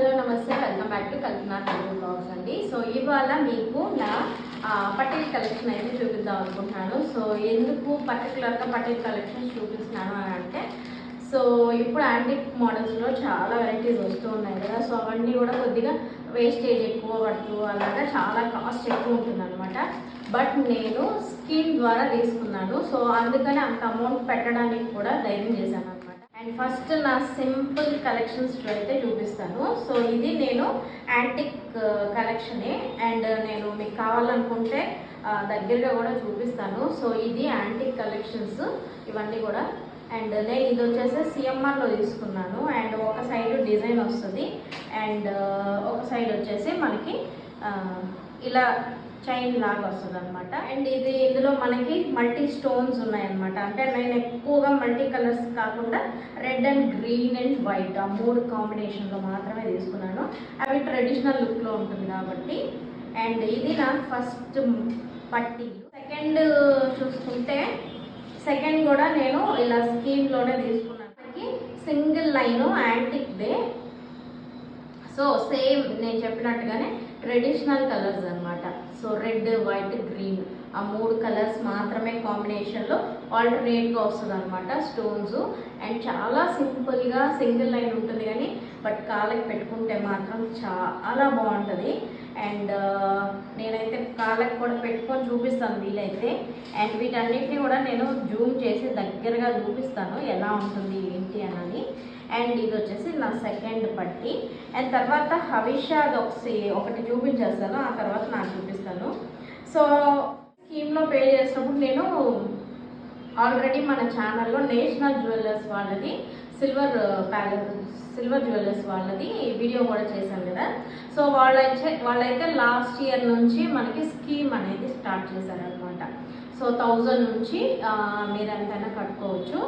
Hello నమస్తే. Welcome back to Kalpana Telugu blogs అండి. So ఇవాళ మీకు నా పటేల్ కలెక్షన్ అయితే చూపిద్దాం అనుకుంటున్నాను. సో ఎందుకు పర్టికులర్గా పటేల్ కలెక్షన్ చూపిస్తున్నాను అని అంటే సో ఇప్పుడు యాంటిక్ మోడల్స్లో చాలా వెరైటీస్ వస్తూ ఉన్నాయి కదా. సో అవన్నీ కూడా కొద్దిగా వేస్టేజ్ ఎక్కువ పడుతూ అలాగా చాలా కాస్ట్ ఎక్కువ ఉంటుంది అనమాట బట్ నేను స్కీమ్ ద్వారా తీసుకున్నాను. సో అందుకని అంత అమౌంట్ పెట్టడానికి కూడా ధైర్యం చేశాను. అండ్ ఫస్ట్ నా సింపుల్ కలెక్షన్స్ అయితే చూపిస్తాను. సో ఇది నేను యాంటిక్ కలెక్షనే. అండ్ నేను మీకు కావాలనుకుంటే దగ్గరగా కూడా చూపిస్తాను. సో ఇది యాంటిక్ కలెక్షన్స్ ఇవన్నీ కూడా. అండ్ నేను ఇది వచ్చేసి సిఎంఆర్లో తీసుకున్నాను. అండ్ ఒక సైడ్ డిజైన్ వస్తుంది. అండ్ ఒక సైడ్ వచ్చేసి మనకి ఇలా చైన్ లాగా వస్తుంది అనమాట అండ్ ఇది ఇందులో మనకి మల్టీ స్టోన్స్ ఉన్నాయన్నమాట. అంటే నేను ఎక్కువగా మల్టీ కలర్స్ కాకుండా red and green and white ఆ మూడు కాంబినేషన్లో మాత్రమే తీసుకున్నాను. అవి ట్రెడిషనల్ లుక్లో ఉంటుంది కాబట్టి. అండ్ ఇది నా ఫస్ట్ పట్టి. సెకండ్ చూసుకుంటే సెకండ్ కూడా నేను ఇలా స్కీమ్లోనే తీసుకున్నాను. మనకి సింగిల్ లైన్ యాంటిక్దే సో సేమ్ నేను చెప్పినట్టుగానే ట్రెడిషనల్ కలర్స్ అన్నమాట. సో రెడ్ వైట్ గ్రీన్ ఆ మూడు కలర్స్ మాత్రమే కాంబినేషన్లో ఆల్టర్నేట్గా వస్తుంది అనమాట స్టోన్స్ అండ్ చాలా సింపుల్గా సింగిల్ లైన్ ఉంటుంది కానీ బట్ కాళ్ళకి పెట్టుకుంటే మాత్రం చాలా బాగుంటుంది. అండ్ uh, నేనైతే కాళ్ళకి కూడా పెట్టుకొని చూపిస్తాను వీలైతే. అండ్ వీటన్నిటిని కూడా నేను జూమ్ చేసి దగ్గరగా చూపిస్తాను ఎలా ఉంటుంది ఏంటి అని అండ్ ఇది వచ్చేసి నా సెకండ్ పట్టి. అండ్ తర్వాత హవిషాది ఒకసి ఒకటి చూపించేస్తాను ఆ తర్వాత నాకు చూపిస్తాను. సో స్కీమ్లో పే చేసినప్పుడు నేను ఆల్రెడీ మన ఛానల్లో నేషనల్ జ్యువెలర్స్ వాళ్ళది సిల్వర్ ప్యాలెస్ సిల్వర్ జ్యువెలర్స్ వాళ్ళది వీడియో కూడా చేశాను కదా. సో వాళ్ళైతే వాళ్ళైతే లాస్ట్ ఇయర్ నుంచి మనకి స్కీమ్ అనేది స్టార్ట్ చేశారనమాట సో థౌజండ్ నుంచి మీరెంతైనా మీరు ఎంతైనా కట్టుకోవచ్చు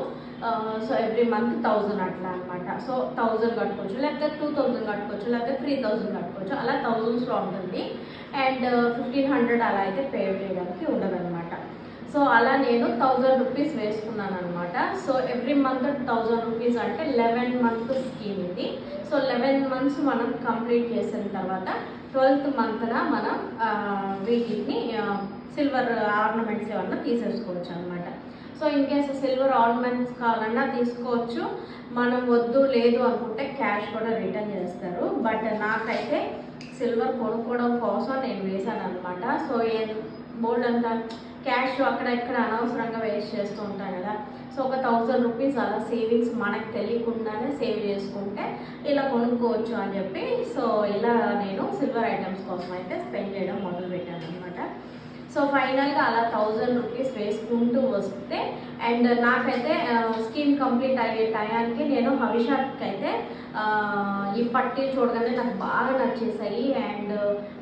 సో ఎవ్రీ మంత్ థౌజండ్ అట్లా అనమాట సో థౌజండ్ కట్టుకోవచ్చు. లేకపోతే టూ థౌజండ్ కట్టుకోవచ్చు. లేకపోతే త్రీ థౌజండ్ కట్టుకోవచ్చు. అలా థౌజండ్స్లో ఉంటుంది. అండ్ ఫిఫ్టీన్ హండ్రెడ్ అలా అయితే పే చేయడానికి ఉండదన్నమాట. సో అలా నేను థౌజండ్ రూపీస్ వేసుకున్నాను అనమాట so every month thousand rupees అంటే లెవెన్ మంత్ స్కీమ్ ఇది. సో లెవెన్ మంత్స్ మనం కంప్లీట్ చేసిన తర్వాత ట్వెల్త్ మంత్న మనం వీటిని సిల్వర్ ఆర్నమెంట్స్ ఏమన్నా తీసేసుకోవచ్చు అనమాట so in case silver ornaments కావాలన్నా తీసుకోవచ్చు. మనం వద్దు లేదు అనుకుంటే క్యాష్ కూడా రిటర్న్ చేస్తారు. బట్ నాకైతే సిల్వర్ కొనుక్కోవడం కోసం నేను వేశాను అనమాట సో ఏ బోల్డ్ అంతా క్యాష్ అక్కడ ఇక్కడ అనవసరంగా వేస్ట్ చేస్తూ ఉంటాం కదా. సో ఒక థౌజండ్ రూపీస్ అలా సేవింగ్స్ మనకు తెలియకుండానే సేవ్ చేసుకుంటే ఇలా కొనుక్కోవచ్చు అని చెప్పి సో ఇలా నేను సిల్వర్ ఐటమ్స్ కోసం అయితే స్పెండ్ చేయడం మొదలు పెట్టాను అనమాట సో ఫైనల్గా అలా థౌజండ్ రూపీస్ వేసుకుంటూ వస్తే అండ్ నాకైతే స్కీమ్ కంప్లీట్ అయ్యే టయానికి నేను హవిషాకి అయితే ఈ పట్టీ చూడగానే నాకు బాగా నచ్చేసాయి. అండ్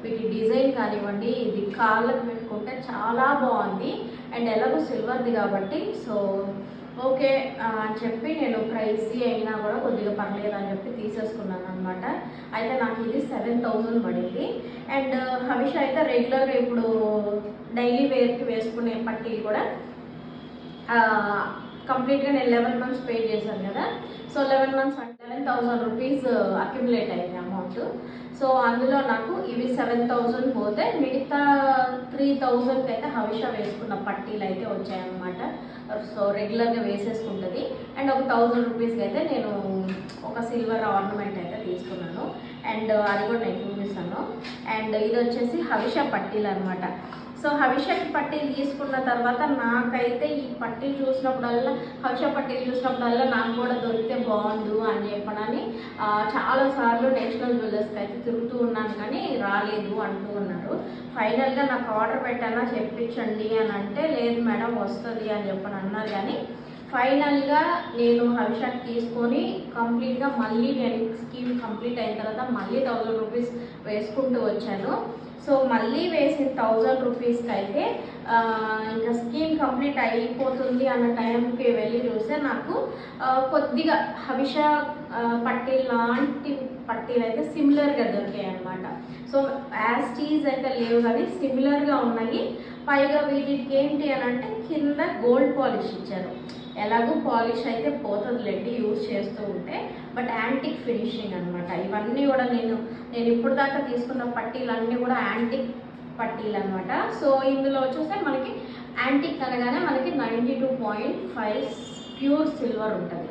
వీటి డిజైన్ కానివ్వండి ఇది కాళ్ళకు పెట్టుకుంటే చాలా బాగుంది. అండ్ ఎలాగో సిల్వర్ది కాబట్టి సో ఓకే అని చెప్పి నేను ప్రైజీ అయినా కూడా కొద్దిగా పర్లేదు అని చెప్పి తీసేసుకున్నాను అనమాట అయితే నాకు ఇది సెవెన్ థౌజండ్ పడింది. అండ్ హవిష అయితే రెగ్యులర్గా ఇప్పుడు డైలీ వేర్కి వేసుకునే పట్టీలు కూడా కంప్లీట్గా నేను లెవెన్ మంత్స్ పే చేశాను కదా. సో లెవెన్ మంత్స్ అంటే లెవెన్ థౌసండ్ రూపీస్ అక్యుములేట్ అయింది అమౌంట్ సో అందులో నాకు ఇవి సెవెన్ థౌజండ్ పోతే మిగతా త్రీ థౌజండ్కి అయితే హవిష వేసుకున్న పట్టీలు అయితే వచ్చాయన్నమాట. సో రెగ్యులర్గా వేసేసుకుంటుంది. అండ్ ఒక థౌజండ్ రూపీస్కి అయితే నేను ఒక సిల్వర్ ఆర్నమెంట్ అయితే తీసుకున్నాను. అండ్ అది కూడా నేను చూపిస్తాను. అండ్ ఇది వచ్చేసి హవిష పట్టీలు అనమాట సో హవిషకి పట్టీలు తీసుకున్న తర్వాత నాకైతే ఈ పట్టీలు చూసినప్పుడల్లా హవిష పట్టీలు చూసినప్పుడల్లా నాకు కూడా దొరికితే బాగుండు అని చెప్పనని చాలాసార్లు నేషనల్ జ్యువెలర్స్కి అయితే తిరుగుతూ ఉన్నాను కానీ రాలేదు అంటూ ఉన్నారు. ఫైనల్గా నాకు ఆర్డర్ పెట్టానా చెప్పించండి అని అంటే లేదు మేడం వస్తుంది అని చెప్పని అన్నారు కానీ ఫైనల్గా నేను హవిషాక్ తీసుకొని కంప్లీట్గా మళ్ళీ నేను స్కీమ్ కంప్లీట్ అయిన తర్వాత మళ్ళీ థౌజండ్ రూపీస్ వేసుకుంటూ వచ్చాను. సో మళ్ళీ వేసిన థౌజండ్ రూపీస్కి అయితే ఇంకా స్కీమ్ కంప్లీట్ అయిపోతుంది అన్న టైంకి వెళ్ళి చూస్తే నాకు కొద్దిగా హవిష పట్టీ లాంటి పట్టీలు అయితే సిమిలర్గా దొరికాయి అనమాట సో యాజ్ టీజ్ అయితే లేవు కానీ సిమిలర్గా ఉన్నాయి. పైగా వీటికి ఏంటి అని అంటే కింద గోల్డ్ పాలిష్ ఇచ్చారు. ఎలాగో పాలిష్ అయితే పోతుందిలేండి యూజ్ చేస్తూ ఉంటే. బట్ యాంటిక్ ఫినిషింగ్ అనమాట ఇవన్నీ కూడా నేను నేను ఇప్పుడు దాకా తీసుకున్న పట్టీలన్నీ కూడా యాంటిక్ పట్టీలు అనమాట సో ఇందులో వచ్చేస్తే మనకి యాంటిక్ అనగానే మనకి ninety two point five pure silver ఉంటుంది.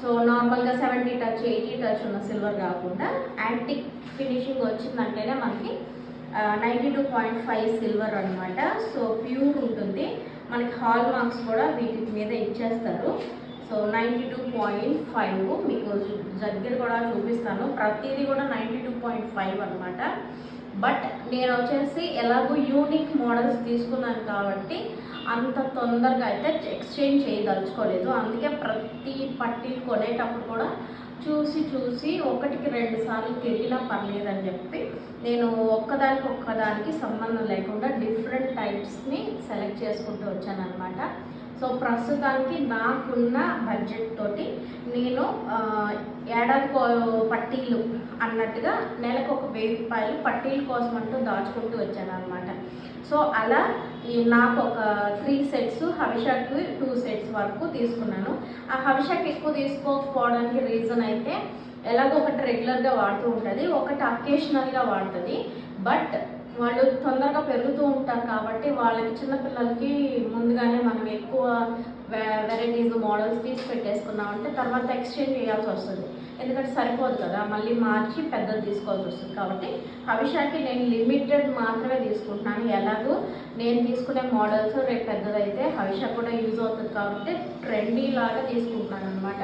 సో నార్మల్గా సెవెంటీ టచ్ ఎయిటీ టచ్ ఉన్న సిల్వర్ కాకుండా యాంటిక్ ఫినిషింగ్ వచ్చిందంటేనే మనకి ninety two point five silver అనమాట సో ప్యూర్ ఉంటుంది. మనకి హాల్ మార్క్స్ కూడా వీటి మీద ఇచ్చేస్తారు. So ninety two point five మీకు దగ్గర కూడా చూపిస్తాను. ప్రతిదీ కూడా నైంటీ టూ పాయింట్ ఫైవ్ అనమాట బట్ నేను వచ్చేసి ఎలాగో యూనిక్ మోడల్స్ తీసుకున్నాను కాబట్టి అంత తొందరగా అయితే ఎక్స్చేంజ్ చేయదలుచుకోలేదు. అందుకే ప్రతి పట్టీలు కొనేటప్పుడు కూడా చూసి చూసి ఒకటికి రెండు సార్లు తిరిగినా పర్లేదని చెప్పి నేను ఒక్కదానికి ఒక్కదానికి సంబంధం లేకుండా డిఫరెంట్ టైప్స్ని సెలెక్ట్ చేసుకుంటూ వచ్చాను అనమాట సో ప్రస్తుతానికి నాకున్న బడ్జెట్ తోటి నేను ఏడాది కో- పట్టీలు అన్నట్టుగా నెలకు ఒక వెయ్యి రూపాయలు పట్టీల కోసం అంటూ దాచుకుంటూ వచ్చాను అనమాట సో అలా ఈ నాకు ఒక త్రీ సెట్స్ హవిషాకి టూ సెట్స్ వరకు తీసుకున్నాను. ఆ హవిషాకి ఎక్కువ తీసుకోకపోవడానికి రీజన్ అయితే ఎలాగో ఒకటి రెగ్యులర్గా వాడుతూ ఉంటుంది ఒకటి అకేషనల్గా వాడుతుంది. బట్ వాళ్ళు తొందరగా పెరుగుతూ ఉంటారు కాబట్టి వాళ్ళకి చిన్నపిల్లలకి ముందుగానే మనం ఎక్కువ వెరైటీస్ మోడల్స్ తీసి పెట్టేసుకున్నామంటే తర్వాత ఎక్స్చేంజ్ చేయాల్సి వస్తుంది. ఎందుకంటే సరిపోదు కదా మళ్ళీ మార్చి పెద్దది తీసుకోవాల్సి వస్తుంది కాబట్టి హవిషాకి నేను లిమిటెడ్ మాత్రమే తీసుకుంటున్నాను. ఎలాగో నేను తీసుకునే మోడల్స్ రేపు పెద్దదైతే హవిషా కూడా యూజ్ అవుతుంది కాబట్టి ట్రెండీ లాగా తీసుకుంటున్నాను అనమాట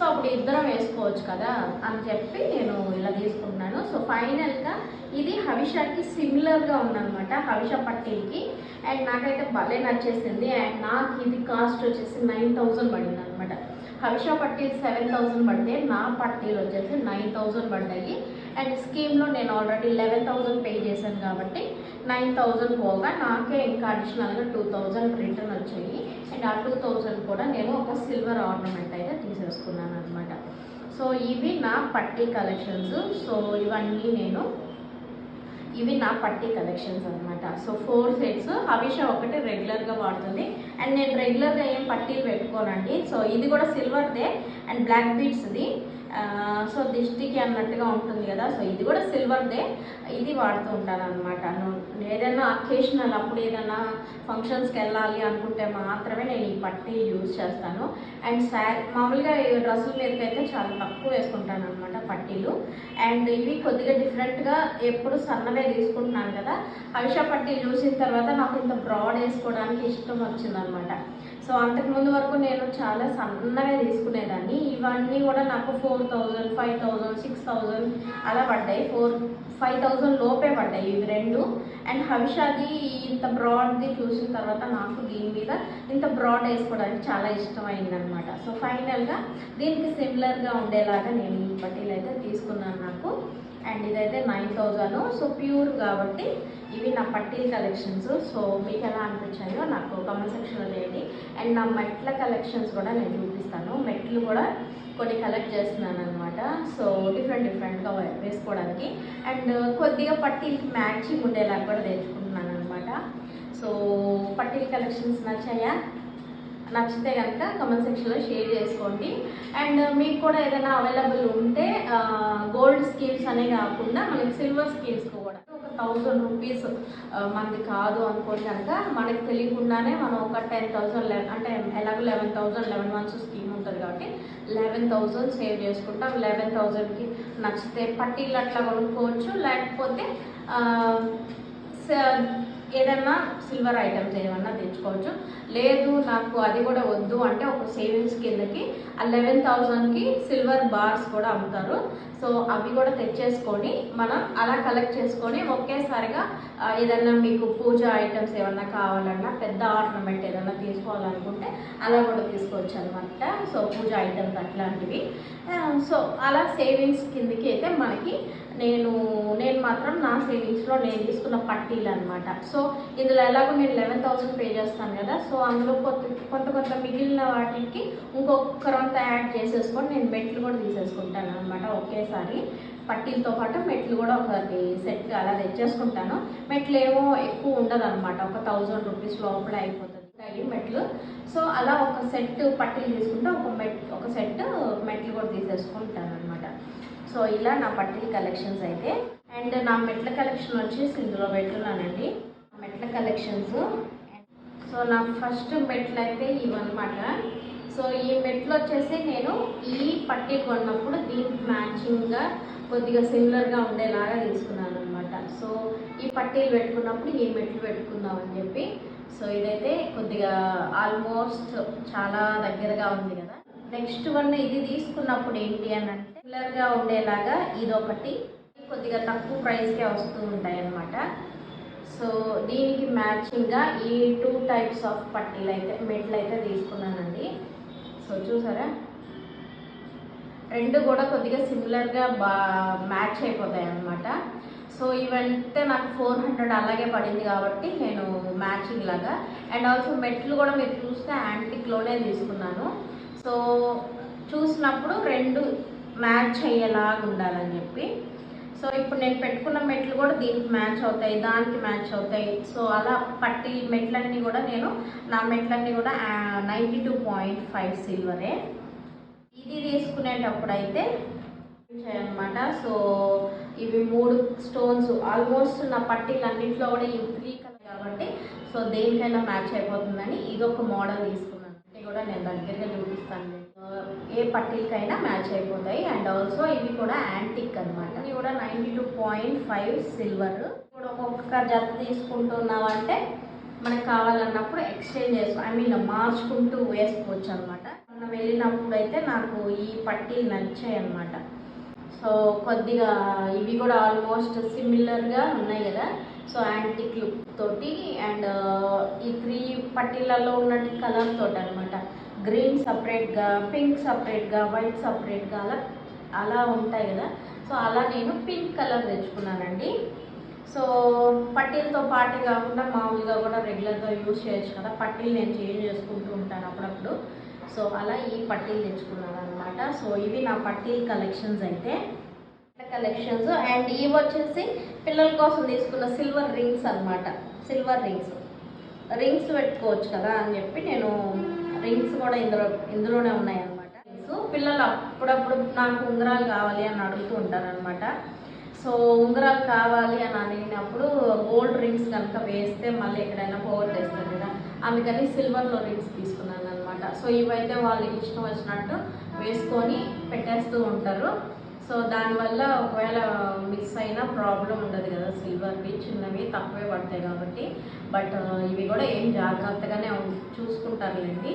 సో అప్పుడు ఇద్దరం వేసుకోవచ్చు కదా అని చెప్పి నేను ఇలా తీసుకుంటున్నాను. సో ఫైనల్గా ఇది హవిషాకి సిమిలర్గా ఉందన్నమాట హవిషా పట్టీలకి అండ్ నాకైతే భలే నచ్చేసింది. అండ్ నాకు ఇది కాస్ట్ వచ్చేసి నైన్ థౌజండ్ పడింది అనమాట హవిషా పట్టీలు సెవెన్ థౌజండ్ పడితే నా పట్టీలు వచ్చేసి నైన్ థౌజండ్ పడ్డాయి. అండ్ స్కీమ్లో నేను ఆల్రెడీ లెవెన్ థౌజండ్ పే చేశాను కాబట్టి నైన్ థౌజండ్ పోగా నాకే ఇంకా అడిషనల్గా టూ థౌజండ్ రిటర్న్ వచ్చాయి. అండ్ ఆ టూ థౌజండ్ కూడా నేను ఒక సిల్వర్ ఆర్నమెంట్ అయితే తీసేసుకున్నాను అనమాట సో ఇవి నా పట్టి కలెక్షన్స్. సో ఇవన్నీ నేను ఇవి నా పట్టి కలెక్షన్స్ అనమాట సో ఫోర్ సెట్స్. హవిష ఒకటి రెగ్యులర్గా వాడుతుంది. అండ్ నేను రెగ్యులర్గా ఏం పట్టీలు పెట్టుకోనండి. సో ఇది కూడా సిల్వర్దే అండ్ బ్లాక్ బీట్స్ది. సో దిష్టికి అన్నట్టుగా ఉంటుంది కదా. సో ఇది కూడా సిల్వర్దే ఇది వాడుతూ ఉంటాను అనమాట ఏదైనా అకేషనల్ అప్పుడు ఏదైనా ఫంక్షన్స్కి వెళ్ళాలి అనుకుంటే మాత్రమే నేను ఈ పట్టి యూజ్ చేస్తాను. అండ్ శారీ మామూలుగా డ్రెస్సుల మీదకి అయితే చాలా తక్కువ వేసుకుంటాను అనమాట పట్టీలు. అండ్ ఇవి కొద్దిగా డిఫరెంట్గా ఎప్పుడు సన్నవే తీసుకుంటున్నాను కదా. హవిషా పట్టీలు చూసిన తర్వాత నాకు ఇంత బ్రాడ్ వేసుకోవడానికి ఇష్టం వచ్చిందనమాట సో అంతకుముందు వరకు నేను చాలా సన్నగా తీసుకునేదాన్ని. ఇవన్నీ కూడా నాకు four thousand five thousand six thousand అలా పడ్డాయి. ఫోర్ ఫైవ్ థౌజండ్ లోపే పడ్డాయి ఇవి రెండు. అండ్ హవిషాది ఇంత బ్రాడ్ది చూసిన తర్వాత నాకు దీని మీద ఇంత బ్రాడ్ వేసుకోవడానికి చాలా ఇష్టమైంది అనమాట సో ఫైనల్గా దీనికి సిమిలర్గా ఉండేలాగా నేను ఈ పట్టీలు అయితే తీసుకున్నాను నాకు. అండ్ ఇదైతే నైన్ థౌజండ్ సో ప్యూర్ కాబట్టి ఇవి నా పట్టీల కలెక్షన్స్ సో మీకు ఎలా అనిపించాయో నాకు కామెంట్ సెక్షన్లో చేయండి అండ్ నా మెట్ల కలెక్షన్స్ కూడా నేను చూపిస్తాను. మెట్లు కూడా కొన్ని కలెక్ట్ చేస్తున్నాను అనమాట సో డిఫరెంట్ డిఫరెంట్గా వేసుకోవడానికి. అండ్ కొద్దిగా పట్టీలకి మ్యాచింగ్ ఉండేలాగా కూడా తెచ్చుకుంటున్నాను అనమాట సో పట్టీల కలెక్షన్స్ నచ్చాయా? నచ్చితే కనుక కమెంట్ సెక్షన్లో షేర్ చేసుకోండి. అండ్ uh, మీకు కూడా ఏదైనా అవైలబుల్ ఉంటే uh, గోల్డ్ స్కీమ్స్ అనే కాకుండా మనకి సిల్వర్ స్కీమ్స్ కూడా. ఒక థౌజండ్ రూపీస్ మనది కాదు అనుకోండి కనుక మనకి తెలియకుండానే మనం ఒక టెన్ థౌజండ్ అంటే ఎలాగో eleven thousand eleven months scheme ఉంటుంది కాబట్టి లెవెన్ థౌజండ్ సేవ్ చేసుకుంటాం. లెవెన్ థౌజండ్కి నచ్చితే పట్టీలు అట్లా కొనుక్కోవచ్చు. లేకపోతే uh, స- ఏదన్నా సిల్వర్ ఐటమ్స్ ఏమన్నా తెచ్చుకోవచ్చు. లేదు నాకు అది కూడా వద్దు అంటే ఒక సేవింగ్స్ కిందకి ఆ లెవెన్ థౌజండ్కి సిల్వర్ బార్స్ కూడా అమ్ముతారు. సో అవి కూడా తెచ్చేసుకొని మనం అలా కలెక్ట్ చేసుకొని ఒకేసారిగా ఏదన్నా మీకు పూజ ఐటమ్స్ ఏమన్నా కావాలన్నా పెద్ద ఆర్నమెంట్ ఏదన్నా తీసుకోవాలనుకుంటే అలా కూడా తీసుకోవచ్చు అనమాట సో పూజ ఐటమ్స్ అట్లాంటివి. సో అలా సేవింగ్స్ కిందకి అయితే మనకి నేను నేను మాత్రం నా సేవింగ్స్లో నేను తీసుకున్న పట్టీలు అనమాట సో ఇందులో ఎలాగో నేను లెవెన్ థౌసండ్ పే చేస్తాను కదా సో అందులో కొత్త కొంత కొంత మిగిలిన వాటికి ఇంకొక రొంత యాడ్ చేసేసుకొని నేను మెట్లు కూడా తీసేసుకుంటాను అనమాట ఒకేసారి. పట్టీలతో పాటు మెట్లు కూడా ఒకటి సెట్ అలా తెచ్చేసుకుంటాను. మెట్లు ఏమో ఎక్కువ ఉండదు అనమాట ఒక థౌజండ్ రూపీస్ లోపల అయిపోతుంది. ఉంటాయి మెట్లు సో అలా ఒక సెట్ పట్టీలు తీసుకుంటే ఒక మెట్ ఒక సెట్ మెట్లు కూడా తీసేసుకుంటాను అనమాట సో ఇలా నా పట్టీల కలెక్షన్స్ అయితే. అండ్ నా మెట్ల కలెక్షన్ వచ్చేసి ఇందులో పెట్టున్నానండి. మెట్ల కలెక్షన్స్ సో నా ఫస్ట్ మెట్లు అయితే ఇవన్నమాట. సో ఈ మెట్లు వచ్చేసి నేను ఈ పట్టీ కొన్నప్పుడు దీనికి మ్యాచింగ్గా కొద్దిగా సిమిలర్గా ఉండేలాగా తీసుకున్నాను అనమాట సో ఈ పట్టీలు పెట్టుకున్నప్పుడు ఈ మెట్లు పెట్టుకుందామని చెప్పి సో ఇదైతే కొద్దిగా ఆల్మోస్ట్ చాలా దగ్గరగా ఉంది కదా. నెక్స్ట్ వన్ ఇది తీసుకున్నప్పుడు ఏంటి అని అంటే సిమిలర్గా ఉండేలాగా ఇది ఒకటి కొద్దిగా తక్కువ ప్రైస్కే వస్తూ ఉంటాయి అన్నమాట సో దీనికి మ్యాచింగ్గా ఈ టూ టైప్స్ ఆఫ్ పట్టీలు అయితే మెట్లు అయితే తీసుకున్నానండి. సో చూసారా? రెండు కూడా కొద్దిగా సిమిలర్గా బా మ్యాచ్ అయిపోతాయి అన్నమాట సో ఇవంటే నాకు ఫోర్ హండ్రెడ్ అలాగే పడింది కాబట్టి నేను మ్యాచింగ్ లాగా. అండ్ ఆల్సో మెట్లు కూడా మీరు చూస్తే యాంటిక్లోనే తీసుకున్నాను. సో చూసినప్పుడు రెండు మ్యాచ్ అయ్యేలాగా ఉండాలని చెప్పి. సో ఇప్పుడు నేను పెట్టుకున్న మెట్లు కూడా దీనికి మ్యాచ్ అవుతాయి దానికి మ్యాచ్ అవుతాయి. సో అలా పట్టి మెట్లన్నీ కూడా నేను నా మెట్లన్నీ కూడా నైంటీ టూ పాయింట్ ఫైవ్ సిల్వరే. ఇది తీసుకునేటప్పుడు అయితే అనమాట సో ఇవి మూడు స్టోన్స్ ఆల్మోస్ట్ నా పట్టీలు అన్నింటిలో కూడా ఇవి త్రీ కలర్ కాబట్టి సో దేనికైనా మ్యాచ్ అయిపోతుందని ఇది ఒక మోడల్ తీసుకున్నాను. ఇది కూడా నేను దగ్గరగా చూపిస్తాను. ఏ పట్టీలకైనా మ్యాచ్ అయిపోతాయి. అండ్ ఆల్సో ఇవి కూడా యాంటిక్ అనమాట ఇవి కూడా ninety two point five silver ఇప్పుడు ఒక్కొక్క జత తీసుకుంటున్నామంటే మనకు కావాలన్నప్పుడు ఎక్స్చేంజ్ చేసుకో ఐ మీన్ మార్చుకుంటూ వేసుకోవచ్చు అనమాట మనం వెళ్ళినప్పుడు అయితే నాకు ఈ పట్టీలు నచ్చాయి అనమాట సో కొద్దిగా ఇవి కూడా ఆల్మోస్ట్ సిమిలర్గా ఉన్నాయి కదా. సో యాంటిక్ లుక్ తోటి అండ్ uh, ఈ త్రీ పట్టీలలో ఉన్న కలర్ తోటి అనమాట గ్రీన్ సపరేట్గా పింక్ సపరేట్గా వైట్ సపరేట్గా అలా అలా ఉంటాయి కదా. సో అలా నేను పింక్ కలర్ తెచ్చుకున్నానండి. సో పట్టీలతో పాటు కాకుండా మామూలుగా కూడా రెగ్యులర్గా యూజ్ చేయొచ్చు కదా. పట్టీలు నేను చేంజ్ చేసుకుంటూ ఉంటాను అప్పుడప్పుడు. సో అలా ఈ పట్టీలు తెచ్చుకున్నాను అనమాట సో ఇవి నా పట్టీల కలెక్షన్స్ అయితే. కలెక్షన్స్ అండ్ ఇవి వచ్చేసి పిల్లల కోసం తీసుకున్న సిల్వర్ రింగ్స్ అనమాట సిల్వర్ రింగ్స్ రింగ్స్ పెట్టుకోవచ్చు కదా అని చెప్పి నేను రింగ్స్ కూడా ఇందులో ఇందులోనే ఉన్నాయి అనమాట పిల్లలు అప్పుడప్పుడు నాకు ఉంగరాలు కావాలి అని అడుగుతూ ఉంటారనమాట సో ఉంగరాలు కావాలి అని అడిగినప్పుడు గోల్డ్ రింగ్స్ కనుక వేస్తే మళ్ళీ ఎక్కడైనా పోగొట్టేస్తారు కదా. అందుకని సిల్వర్లో రింగ్స్ తీసుకున్నాను. సో ఇవైతే వాళ్ళకి ఇష్టం వచ్చినట్టు వేసుకొని పెట్టేస్తూ ఉంటారు. సో దానివల్ల ఒకవేళ మిస్ అయినా ప్రాబ్లం ఉండదు కదా సిల్వర్వి చిన్నవి తక్కువే పడతాయి కాబట్టి. బట్ ఇవి కూడా ఏం జాగ్రత్తగానే చూసుకుంటారులేండి.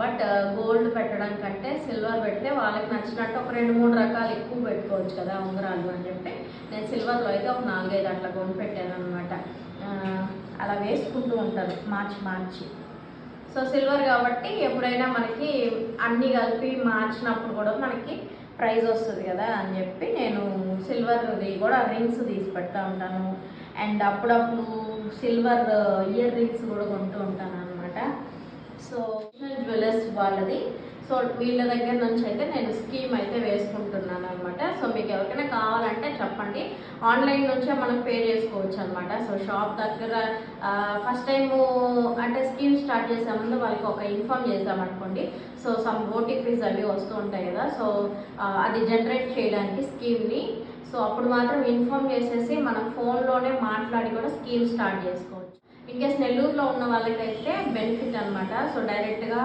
బట్ గోల్డ్ పెట్టడం కంటే సిల్వర్ పెడితే వాళ్ళకి నచ్చినట్టు ఒక రెండు మూడు రకాలు ఎక్కువ పెట్టుకోవచ్చు కదా ఉంగరాలు అని చెప్పి. నేను సిల్వర్లో అయితే ఒక నాలుగైదు అట్లా కొని పెట్టాను అనమాట అలా వేసుకుంటూ ఉంటారు మార్చి మార్చి. సో సిల్వర్ కాబట్టి ఎప్పుడైనా మనకి అన్నీ కలిపి మార్చినప్పుడు కూడా మనకి ప్రైజ్ వస్తుంది కదా అని చెప్పి నేను సిల్వర్ది కూడా రింగ్స్ తీసి పెడతా ఉంటాను. అండ్ అప్పుడప్పుడు సిల్వర్ ఇయర్ రింగ్స్ కూడా కొంటూ ఉంటాను అనమాట సో జ్యువెలర్స్ వాళ్ళది. సో వీళ్ళ దగ్గర నుంచి అయితే నేను స్కీమ్ అయితే వేసుకుంటున్నాను అనమాట సో మీకు ఎవరికైనా కావాలంటే చెప్పండి. ఆన్లైన్ నుంచే మనం పే చేసుకోవచ్చు అనమాట సో షాప్ దగ్గర ఫస్ట్ టైం అంటే స్కీమ్ స్టార్ట్ చేసే ముందు వాళ్ళకి ఒక ఇన్ఫామ్ చేసామనుకోండి సో సమ్ ఓటీపీస్ అవి వస్తూ ఉంటాయి కదా. సో అది జనరేట్ చేయడానికి స్కీమ్ని. సో అప్పుడు మాత్రం ఇన్ఫామ్ చేసేసి మనం ఫోన్లోనే మాట్లాడి కూడా స్కీమ్ స్టార్ట్ చేసుకోవచ్చు. ఇన్ కేస్ నెల్లూరులో ఉన్న వాళ్ళకైతే బెనిఫిట్ అనమాట సో డైరెక్ట్గా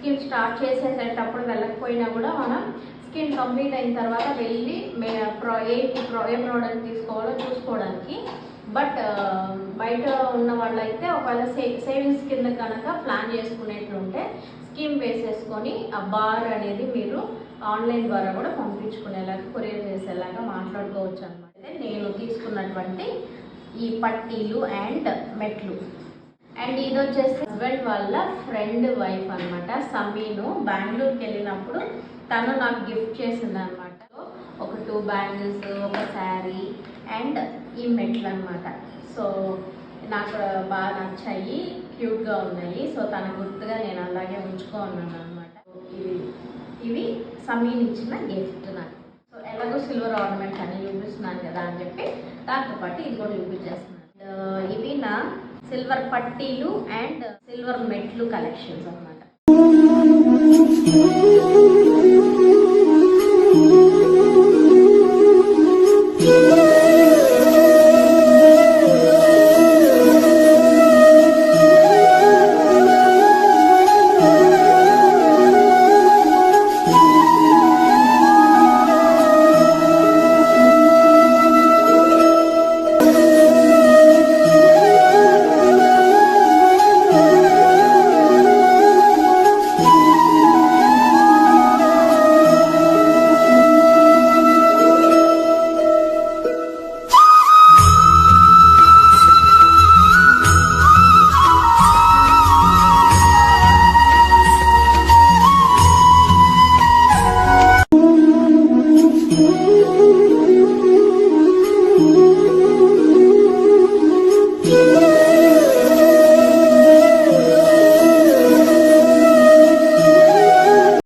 స్కీమ్ స్టార్ట్ చేసేసేటప్పుడు వెళ్ళకపోయినా కూడా మనం స్కీమ్ కంప్లీట్ అయిన తర్వాత వెళ్ళి మే ప్రో ఏ ప్రో ఏ ప్రోడక్ట్ తీసుకోవాలో చూసుకోవడానికి. బట్ బయట ఉన్న వాళ్ళైతే ఒకవేళ సే సేవింగ్స్ కింద కనుక ప్లాన్ చేసుకునేట్లుంటే స్కీమ్ వేసేసుకొని ఆ బార్ అనేది మీరు ఆన్లైన్ ద్వారా కూడా పంపించుకునేలాగా కొరియర్ చేసేలాగా మాట్లాడుకోవచ్చు అనమాట నేను తీసుకున్నటువంటి ఈ పట్టీలు అండ్ మెట్లు. అండ్ ఇది వచ్చేసి హస్బెండ్ వాళ్ళ ఫ్రెండ్ వైఫ్ అనమాట సమీను బెంగళూరుకి వెళ్ళినప్పుడు తను నాకు గిఫ్ట్ చేసింది అనమాట ఒక టూ బ్యాంగిల్స్ ఒక శారీ అండ్ ఈ మెట్లు అనమాట సో నాకు బాగా నచ్చాయి క్యూట్గా ఉన్నాయి. సో తన గుర్తుగా నేను అలాగే ఉంచుకో ఉన్నాను అనమాట ఇవి ఇవి సమీన్ ఇచ్చిన గిఫ్ట్ నాకు. సో ఎలాగో సిల్వర్ ఆర్నమెంట్ అని చూపిస్తున్నాను కదా అని చెప్పి దాంతో పాటు ఇది కూడా చూపించేస్తున్నాను. ఇవి నా సిల్వర్ పట్టీలు అండ్ సిల్వర్ మెట్లు కలెక్షన్స్ అనమాట